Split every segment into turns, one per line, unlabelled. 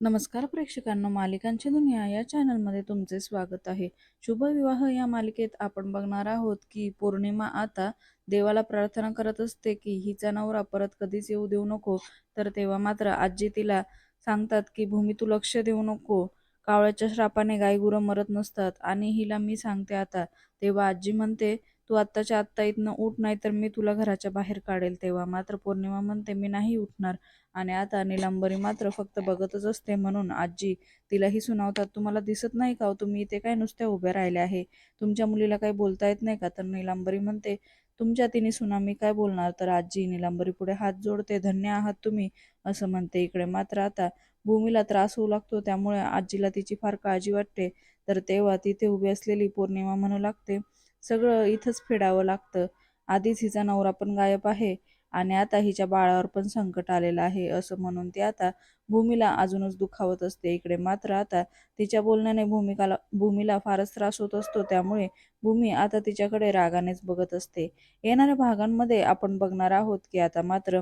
नमस्कार प्रेक्षकांनो मालिकांची दुनिया या चॅनलमध्ये तुमचे स्वागत आहे. शुभविवाह या मालिकेत आपण बघणार आहोत की पौर्णिमा आता देवाला प्रार्थना करत असते की हिचा नवरा परत कधीच येऊ देऊ नको. तर तेव्हा मात्र आजी तिला सांगतात की भूमी तू लक्ष देऊ नको. कावळ्याच्या श्रापाने गायगुरं मरत नसतात. आणि हिला मी सांगते आता. तेव्हा आजी म्हणते तू आत्ताच्या आत्ता इथनं उठ नाही तर मी तुला घराच्या बाहेर काढेल तेव्हा. मात्र पौर्णिमा म्हणते मी नाही उठणार. आणि आता निलांबरी मात्र फक्त बघतच असते म्हणून आजी तिलाही सुनावतात. तुम्हाला दिसत नाही का हो? तुम्ही इथे काय नुसत्या उभ्या राहिल्या आहे? तुमच्या मुलीला काही बोलता येत नाही का? तर निलांबरी म्हणते तुमच्या तिने सुना मी काय बोलणार? तर आजी निलांबरी पुढे हात जोडते धन्य आहात तुम्ही असं म्हणते इकडे. मात्र आता भूमीला त्रास होऊ लागतो त्यामुळे आजीला तिची फार काळजी वाटते. तर तेव्हा तिथे उभी असलेली पौर्णिमा म्हणू लागते सगळं इथंच फेडावं लागतं. आधीच हिचा नवरा पण गायब आहे आणि आता हिच्या बाळावर पण संकट आलेलं आहे असं म्हणून ती आता भूमीला अजूनच दुखावत असते. इकडे मात्र आता तिच्या बोलण्याने भूमिकाला भूमीला फारच त्रास होत असतो. त्यामुळे भूमी आता तिच्याकडे रागानेच बघत असते. येणाऱ्या भागांमध्ये आपण बघणार आहोत की आता मात्र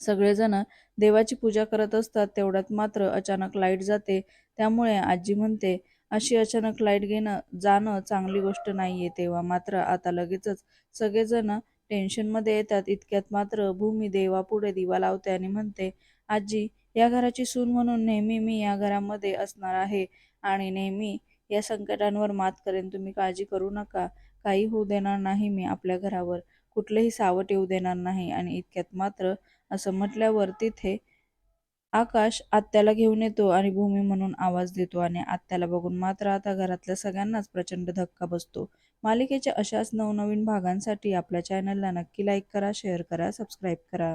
सगळेजण देवाची पूजा करत असतात. तेवढ्यात मात्र अचानक लाइट जाते. त्यामुळे आजी म्हणते अशी अचानक लाइट घेणं जाणं चांगली गोष्ट नाहीये तेव्हा. मात्र आता लगेचच सगळेजण टेन्शनमध्ये येतात. इतक्यात मात्र भूमी देवापुढे दिवा लावते आणि म्हणते आजी या घराची सून म्हणून नेहमी मी या घरामध्ये असणार आहे आणि नेहमी या संकटांवर मात करेन. तुम्ही काळजी करू नका. काही होऊ देणार नाही मी आपल्या घरावर. कुठलेही सावट येऊ देणार नाही आणि इतक्यात मात्र असं म्हटल्यावर तिथे आकाश आत्याला घेऊन येतो आणि भूमी म्हणून आवाज देतो आणि आत्याला बघून मात्र आता घरातल्या सगळ्यांनाच प्रचंड धक्का बसतो. मालिकेच्या अशाच नवनवीन भागांसाठी आपल्या चॅनलला नक्की लाईक करा शेअर करा सबस्क्राईब करा.